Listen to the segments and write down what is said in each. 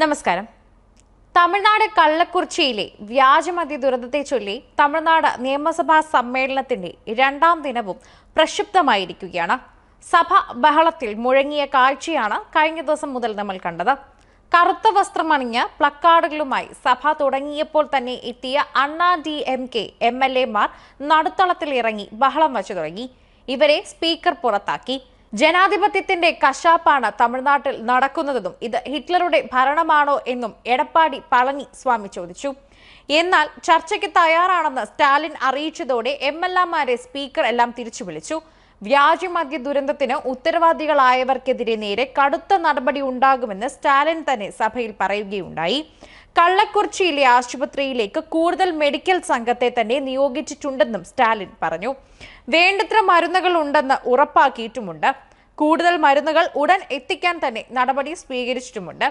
നമസ്കാരം. തമിഴ്നാട് കള്ളക്കുറിച്ചിയിലെ വ്യാജമതി ദുരന്തത്തെ ചൊല്ലി തമിഴ്നാട് നിയമസഭാ സമ്മേളനത്തിന്റെ രണ്ടാം ദിനവും പ്രക്ഷുബ്ധമായിരിക്കുകയാണ്. സഭ ബഹളത്തിൽ മുഴങ്ങിയ കാഴ്ചയാണ് കഴിഞ്ഞ ദിവസം മുതൽ നമ്മൾ കണ്ടത്. കറുത്ത വസ്ത്രമണിഞ്ഞ് പ്ലക്കാർഡുകളുമായി സഭ തുടങ്ങിയപ്പോൾ തന്നെ എത്തിയ Anna D M K M L എമാർ നടുത്തളത്തിൽ ഇറങ്ങി ബഹളം വച്ചു തുടങ്ങി. ഇവരെ സ്പീക്കർ പുറത്താക്കി. ജനാധിപത്യത്തിന്റെ കശാപ്പാണ് തമിഴ്നാട്ടിൽ നടക്കുന്നതെന്നും ഇത് ഹിറ്റ്ലറുടെ ഭരണമാണോ എന്നും എടപ്പാടി പളനി സ്വാമി ചോദിച്ചു. എന്നാൽ ചർച്ചയ്ക്ക് തയ്യാറാണെന്ന് സ്റ്റാലിൻ അറിയിച്ചതോടെ എം എൽ എമാരെ സ്പീക്കർ എല്ലാം തിരിച്ചു വിളിച്ചു. വ്യാജമദ്യ ദുരന്തത്തിന് ഉത്തരവാദികളായവർക്കെതിരെ നേരെ കടുത്ത നടപടി ഉണ്ടാകുമെന്ന് സ്റ്റാലിൻ തന്നെ സഭയിൽ പറയുകയുണ്ടായി. കള്ളക്കുറിച്ചിയിലെ ആശുപത്രിയിലേക്ക് കൂടുതൽ മെഡിക്കൽ സംഘത്തെ തന്നെ നിയോഗിച്ചിട്ടുണ്ടെന്നും സ്റ്റാലിൻ പറഞ്ഞു. വേണ്ടത്ര മരുന്നുകൾ ഉണ്ടെന്ന് ഉറപ്പാക്കിയിട്ടുമുണ്ട്. കൂടുതൽ മരുന്നുകൾ ഉടൻ എത്തിക്കാൻ തന്നെ നടപടി സ്വീകരിച്ചിട്ടുമുണ്ട്.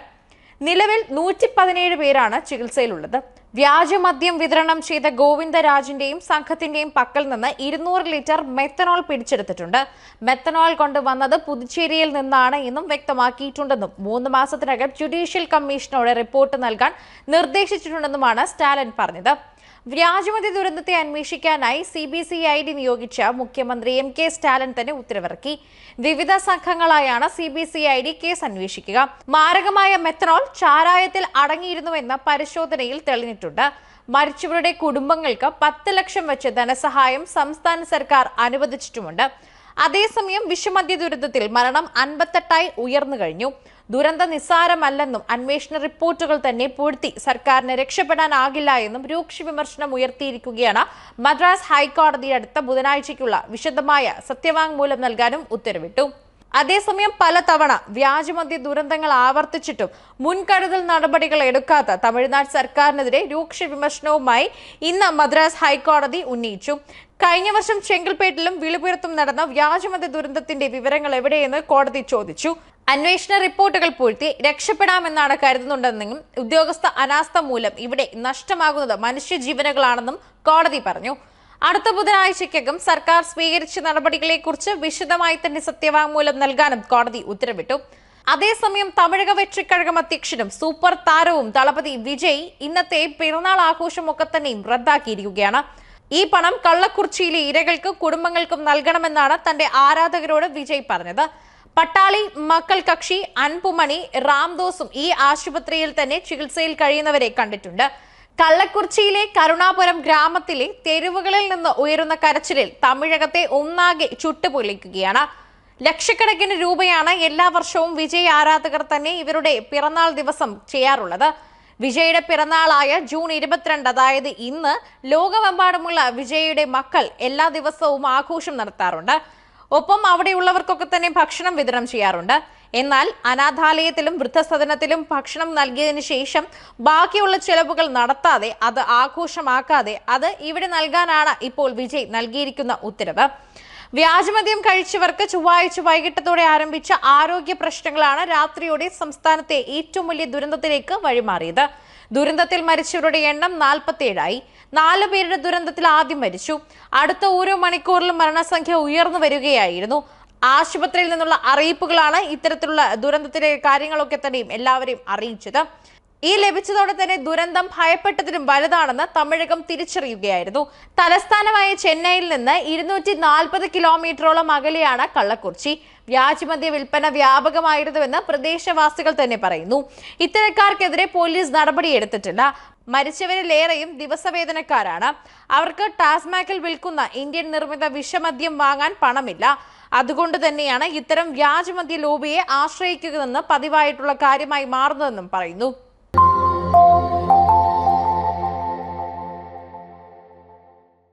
നിലവിൽ നൂറ്റി പതിനേഴ് പേരാണ് ചികിത്സയിലുള്ളത്. വ്യാജമദ്യം വിതരണം ചെയ്ത ഗോവിന്ദരാജിന്റെയും സംഘത്തിന്റെയും പക്കൽ നിന്ന് ഇരുന്നൂറ് ലിറ്റർ മെത്തനോൾ പിടിച്ചെടുത്തിട്ടുണ്ട്. മെത്തനോൾ കൊണ്ടുവന്നത് പുതുച്ചേരിയിൽ നിന്നാണ് എന്നും വ്യക്തമാക്കിയിട്ടുണ്ടെന്നും മൂന്ന് മാസത്തിനകം ജുഡീഷ്യൽ കമ്മീഷനോട് റിപ്പോർട്ട് നൽകാൻ നിർദ്ദേശിച്ചിട്ടുണ്ടെന്നുമാണ് സ്റ്റാലിൻ പറഞ്ഞത്. വ്യാജമതി ദുരന്തത്തെ അന്വേഷിക്കാനായി C B C I D നിയോഗിച്ച മുഖ്യമന്ത്രി എം കെ സ്റ്റാലിൻ തന്നെ ഉത്തരവിറക്കി. വിവിധ സംഘങ്ങളായാണ് C B C I D case അന്വേഷിക്കുക. മാരകമായ മെത്തനോൾ ചാരായത്തിൽ അടങ്ങിയിരുന്നുവെന്ന പരിശോധനയിൽ തെളിഞ്ഞിട്ടുണ്ട്. മരിച്ചവരുടെ കുടുംബങ്ങൾക്ക് പത്ത് ലക്ഷം വെച്ച് ധനസഹായം സംസ്ഥാന സർക്കാർ അനുവദിച്ചിട്ടുമുണ്ട്. അതേസമയം വിഷമദ്യ ദുരന്തത്തിൽ മരണം അൻപത്തെട്ടായി ഉയർന്നു കഴിഞ്ഞു. ദുരന്ത നിസ്സാരമല്ലെന്നും അന്വേഷണ റിപ്പോർട്ടുകൾ തന്നെ പൂഴ്ത്തി സർക്കാരിന് രക്ഷപ്പെടാനാകില്ല എന്നും രൂക്ഷ വിമർശനം ഉയർത്തിയിരിക്കുകയാണ് മദ്രാസ് ഹൈക്കോടതി അടുത്ത ബുധനാഴ്ചയ്ക്കുള്ള വിശദമായ സത്യവാങ്മൂലം നൽകാനും ഉത്തരവിട്ടു. അതേസമയം പലതവണ വ്യാജമദ്യ ദുരന്തങ്ങൾ ആവർത്തിച്ചിട്ടും മുൻകരുതൽ നടപടികൾ എടുക്കാത്ത തമിഴ്നാട് സർക്കാരിനെതിരെ രൂക്ഷ വിമർശനവുമായി ഇന്ന് മദ്രാസ് ഹൈക്കോടതി ഉന്നയിച്ചു. കഴിഞ്ഞ വർഷം ചെങ്കൽപ്പേട്ടിലും വിളിപുരത്തും നടന്ന വ്യാജമദ്യ ദുരന്തത്തിന്റെ വിവരങ്ങൾ എവിടെയെന്ന് കോടതി ചോദിച്ചു. അന്വേഷണ റിപ്പോർട്ടുകൾ പൂഴ്ത്തി രക്ഷപ്പെടാമെന്നാണ് കരുതുന്നുണ്ടെന്നും ഉദ്യോഗസ്ഥ അനാസ്ഥ മൂലം ഇവിടെ നഷ്ടമാകുന്നത് മനുഷ്യജീവനുകളാണെന്നും കോടതി പറഞ്ഞു. അടുത്ത ബുധനാഴ്ചയ്ക്കകം സർക്കാർ സ്വീകരിച്ച നടപടികളെക്കുറിച്ച് വിശദമായി തന്നെ സത്യവാങ്മൂലം നൽകാനും കോടതി ഉത്തരവിട്ടു. അതേസമയം തമിഴക വെട്രിക്കഴകം അധ്യക്ഷനും സൂപ്പർ താരവും ദളപതി വിജയ് ഇന്നത്തെ പിറന്നാൾ ആഘോഷമൊക്കെ തന്നെയും റദ്ദാക്കിയിരിക്കുകയാണ്. ഈ പണം കള്ളക്കുറിച്ചിയിലെ ഇരകൾക്ക് കുടുംബങ്ങൾക്കും നൽകണമെന്നാണ് തന്റെ ആരാധകരോട് വിജയ് പറഞ്ഞത്. പട്ടാളി മക്കൾ കക്ഷി അൻപുമണി റാംദോസും ഈ ആശുപത്രിയിൽ തന്നെ ചികിത്സയിൽ കഴിയുന്നവരെ കണ്ടിട്ടുണ്ട്. കള്ളക്കുറിച്ചിയിലെ കരുണാപുരം ഗ്രാമത്തിലെ തെരുവുകളിൽ നിന്ന് ഉയരുന്ന കരച്ചിലിൽ തമിഴകത്തെ ഒന്നാകെ ചുട്ടുപൊളിക്കുകയാണ് ലക്ഷക്കണക്കിന് രൂപയാണ് എല്ലാ വർഷവും വിജയ് ആരാധകർ തന്നെ ഇവരുടെ പിറന്നാൾ ദിവസം ചെയ്യാറുള്ളത്. വിജയുടെ പിറന്നാളായ ജൂൺ ഇരുപത്തിരണ്ട് അതായത് ഇന്ന് ലോകമെമ്പാടുമുള്ള വിജയുടെ മക്കൾ എല്ലാ ദിവസവും ആഘോഷം നടത്താറുണ്ട്. ഒപ്പം അവിടെയുള്ളവർക്കൊക്കെ തന്നെ ഭക്ഷണം വിതരണം ചെയ്യാറുണ്ട്. എന്നാൽ അനാഥാലയത്തിലും വൃദ്ധസദനത്തിലും ഭക്ഷണം നൽകിയതിനു ശേഷം ബാക്കിയുള്ള ചെലവുകൾ നടത്താതെ അത് ആഘോഷമാക്കാതെ അത് ഇവിടെ നൽകാനാണ് ഇപ്പോൾ വിജയ് നൽകിയിരിക്കുന്ന ഉത്തരവ്. വ്യാജമദ്യം കഴിച്ചവർക്ക് ചൊവ്വാഴ്ച വൈകിട്ടത്തോടെ ആരംഭിച്ച ആരോഗ്യ പ്രശ്നങ്ങളാണ് രാത്രിയോടെ സംസ്ഥാനത്തെ ഏറ്റവും വലിയ ദുരന്തത്തിലേക്ക് വഴിമാറിയത്. ദുരന്തത്തിൽ മരിച്ചവരുടെ എണ്ണം നാൽപ്പത്തിയേഴായി. നാല് പേരുടെ ദുരന്തത്തിൽ ആദ്യം മരിച്ചു. അടുത്ത ഓരോ മണിക്കൂറിലും മരണസംഖ്യ ഉയർന്നു വരികയായിരുന്നു. ആശുപത്രിയിൽ നിന്നുള്ള അറിയിപ്പുകളാണ് ഇത്തരത്തിലുള്ള ദുരന്തത്തിലെ കാര്യങ്ങളൊക്കെ തന്നെയും എല്ലാവരെയും അറിയിച്ചത്. ഈ ലഭിച്ചതോടെ തന്നെ ദുരന്തം ഭയപ്പെട്ടതിലും വലുതാണെന്ന് തമിഴകം തിരിച്ചറിയുകയായിരുന്നു. തലസ്ഥാനമായ ചെന്നൈയിൽ നിന്ന് ഇരുന്നൂറ്റി നാൽപ്പത് കിലോമീറ്ററോളം അകലെയാണ് കള്ളക്കുറിച്ചി. വ്യാജമദ്യ വിൽപ്പന വ്യാപകമായിരുന്നുവെന്ന് പ്രദേശവാസികൾ തന്നെ പറയുന്നു. ഇത്തരക്കാർക്കെതിരെ പോലീസ് നടപടിയെടുത്തിട്ടില്ല. മരിച്ചവരിലേറെയും ദിവസവേതനക്കാരാണ്. അവർക്ക് ടാസ്മാക്കിൽ വിൽക്കുന്ന ഇന്ത്യൻ നിർമ്മിത വിഷമദ്യം വാങ്ങാൻ പണമില്ല. അതുകൊണ്ട് തന്നെയാണ് ഇത്തരം വ്യാജമദ്യ ലോബിയെ ആശ്രയിക്കുന്നതെന്ന് പതിവായിട്ടുള്ള കാര്യമായി മാറുന്നതെന്നും പറയുന്നു.